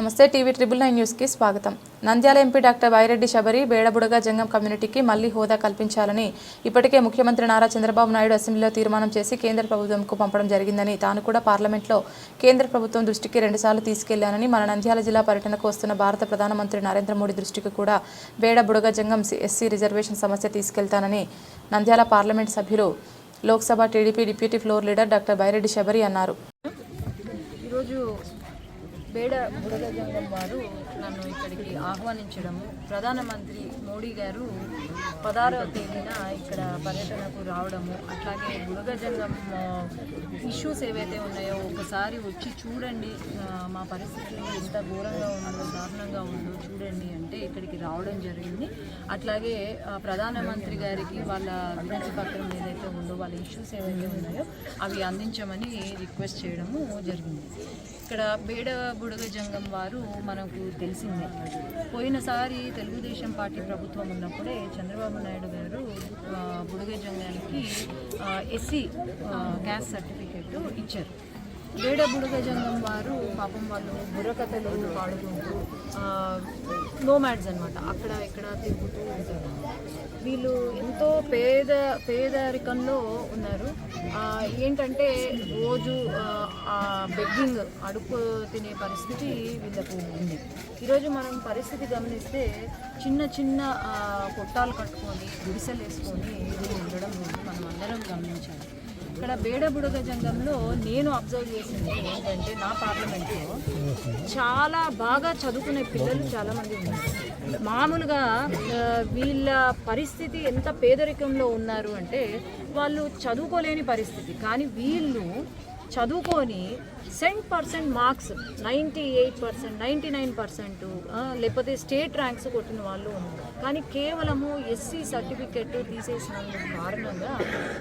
నమస్తే TV triple nine న్యూస్కి స్వాగతం. నంద్యాల ఎంపీ డాక్టర్ వైరెడ్డి శబరి బేడబుడగ జంగం కమ్యూనిటీకి మళ్ళీ హోదా కల్పించాలని ఇప్పటికే ముఖ్యమంత్రి నారా చంద్రబాబు నాయుడు అసెంబ్లీలో తీర్మానం చేసి కేంద్ర ప్రభుత్వంకు పంపడం జరిగిందని తాను కూడా పార్లమెంట్లో కేంద్ర ప్రభుత్వం దృష్టికి రెండుసార్లు తీసుకెళ్ళానని మన నంద్యాల జిల్లా పర్యటనకు వస్తున్న భారత ప్రధానమంత్రి నరేంద్ర మోడీ దృష్టికి కూడా బేడబుడగ జంగం ఎస్సీ రిజర్వేషన్ సమస్య తీసుకెళ్తానని నంద్యాల పార్లమెంట్ సభ్యులు Lok Sabha TDP deputy floor leader doctor Byreddy Shabari అన్నారు. ఈరోజు బేడ బుడగజంగం వారు నన్ను ఇక్కడికి ఆహ్వానించడము. ప్రధానమంత్రి మోడీ గారు పదహారవ తేదీన ఇక్కడ పర్యటనకు రావడము. అట్లాగే బుడగజంగం ఇష్యూస్ ఏవైతే ఉన్నాయో ఒకసారి వచ్చి చూడండి. మా పరిస్థితులు ఎంత ఘోరంగా ఉందో దారుణంగా ఉందో చూడండి అంటే ఇక్కడికి రావడం జరిగింది. అట్లాగే ప్రధానమంత్రి గారికి వాళ్ళ వినతి పత్రం ఏదైతే ఉందో వాళ్ళ ఇష్యూస్ ఏవైతే ఉన్నాయో అవి అందించమని రిక్వెస్ట్ చేయడము జరిగింది. ఇక్కడ బేడ బుడగ జంగం వారు మనకు తెలిసిందే. పోయినసారి తెలుగుదేశం పార్టీ ప్రభుత్వం ఉన్నప్పుడే చంద్రబాబు నాయుడు గారు బుడగ జంగానికి ఎస్సీ గ్యాస్ సర్టిఫికెట్ ఇచ్చారు. వేడ బుడగ జంగం వారు పాపం వాళ్ళు బుర్రకథలు పాడుకుంటూ నోమాడ్స్ అనమాట అక్కడ ఇక్కడ తిరుగుతూ ఉంటారు. వీళ్ళు ఎంతో పేద పేదరికంలో ఉన్నారు. ఏంటంటే రోజు బెగ్గింగ్ అడుపు తినే పరిస్థితి వీళ్ళకు ఉంది. ఈరోజు మనం పరిస్థితి గమనిస్తే చిన్న చిన్న కొట్టాలు కట్టుకొని గుడిసెలు వేసుకొని వీళ్ళు ఉండడం మనం అందరం గమనించాలి. ఇక్కడ బేడబుడగ జంగంలో నేను అబ్జర్వ్ చేసింది ఏంటంటే నా పార్లమెంట్లో చాలా బాగా చదువుకునే పిల్లలు చాలామంది ఉన్నారు. మామూలుగా వీళ్ళ పరిస్థితి ఎంత పేదరికంలో ఉన్నారు అంటే వాళ్ళు చదువుకోలేని పరిస్థితి. కానీ వీళ్ళు చదువుకొని cent percent marks ninety eight percent ninety nine percent లేకపోతే స్టేట్ ర్యాంక్స్ కొట్టిన వాళ్ళు ఉన్నారు. కానీ కేవలము ఎస్సీ సర్టిఫికెట్ తీసేసినందుకు కారణంగా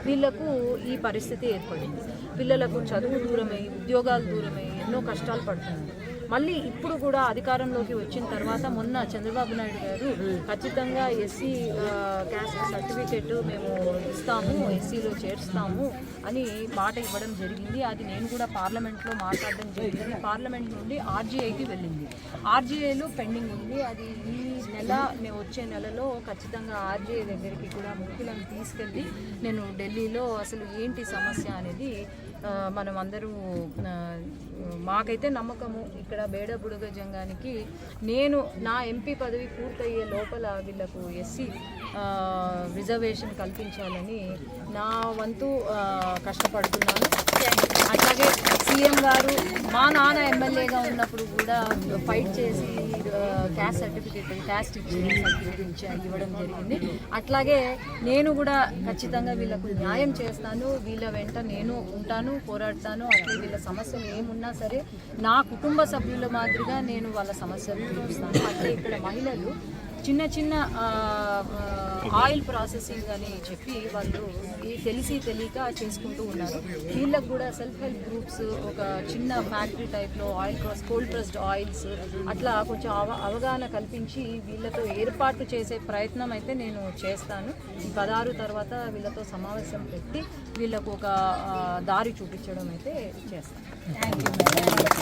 వీళ్ళకు ఈ పరిస్థితి ఏర్పడింది. పిల్లలకు చదువు దూరమై ఉద్యోగాలు దూరమై ఎన్నో కష్టాలు పడుతున్నారు. మళ్ళీ ఇప్పుడు కూడా అధికారంలోకి వచ్చిన తర్వాత మొన్న చంద్రబాబు నాయుడు గారు ఖచ్చితంగా ఎస్సీ క్యాస్ట్ సర్టిఫికేట్ మేము ఇస్తాము ఎస్సీలో చేర్స్తాము అని మాట ఇవ్వడం జరిగింది. అది నేను కూడా పార్లమెంట్లో మాట్లాడడం జరిగింది. పార్లమెంట్ నుండి ఆర్జీఐకి వెళ్ళింది. ఆర్జీఐలో పెండింగ్ ఉంది. అది ఈ నెల నేను వచ్చే నెలలో ఖచ్చితంగా ఆర్జీఐ దగ్గరికి కూడా ముఖ్యులను తీసుకెళ్ళి నేను ఢిల్లీలో అసలు ఏంటి సమస్య అనేది మనం అందరూ మాకైతే నమ్మకము. ఇక్కడ ఇక్కడ బేడబుడుగ జంగానికి నేను నా ఎంపీ పదవి పూర్తయ్యే లోపల వీళ్ళకు ఎస్సీ రిజర్వేషన్ కల్పించాలని నా వంతు కష్టపడుతున్నాను. అట్లాగే సీఎం గారు మా నాన్న ఎమ్మెల్యేగా ఉన్నప్పుడు కూడా ఫైట్ చేసి క్యాస్ట్ సర్టిఫికేట్ క్యాస్ట్ ఇచ్చి సర్టిఫికేట్ ఇవ్వడం జరిగింది. అట్లాగే నేను కూడా ఖచ్చితంగా వీళ్ళకు న్యాయం చేస్తాను. వీళ్ళ వెంట నేను ఉంటాను పోరాడతాను. అట్లే వీళ్ళ సమస్యలు ఏమున్నా సరే నా కుటుంబ సభ్యుల మాదిరిగా నేను వాళ్ళ సమస్యలు చూస్తాను అట్లే ఇక్కడ మహిళలు చిన్న చిన్న ఆయిల్ ప్రాసెసింగ్ అని చెప్పి వాళ్ళు ఈ తెలిసి తెలియక చేసుకుంటూ ఉన్నారు. వీళ్ళకు కూడా సెల్ఫ్ హెల్ప్ గ్రూప్స్ ఒక చిన్న ఫ్యాక్టరీ టైప్లో oil press cold pressed oils అట్లా కొంచెం అవ అవగాహన కల్పించి వీళ్ళతో ఏర్పాటు చేసే ప్రయత్నం అయితే నేను చేస్తాను. ఈ పదహారు తర్వాత వీళ్ళతో సమావేశం పెట్టి వీళ్ళకు ఒక దారి చూపించడం అయితే చేస్తాను. Thank you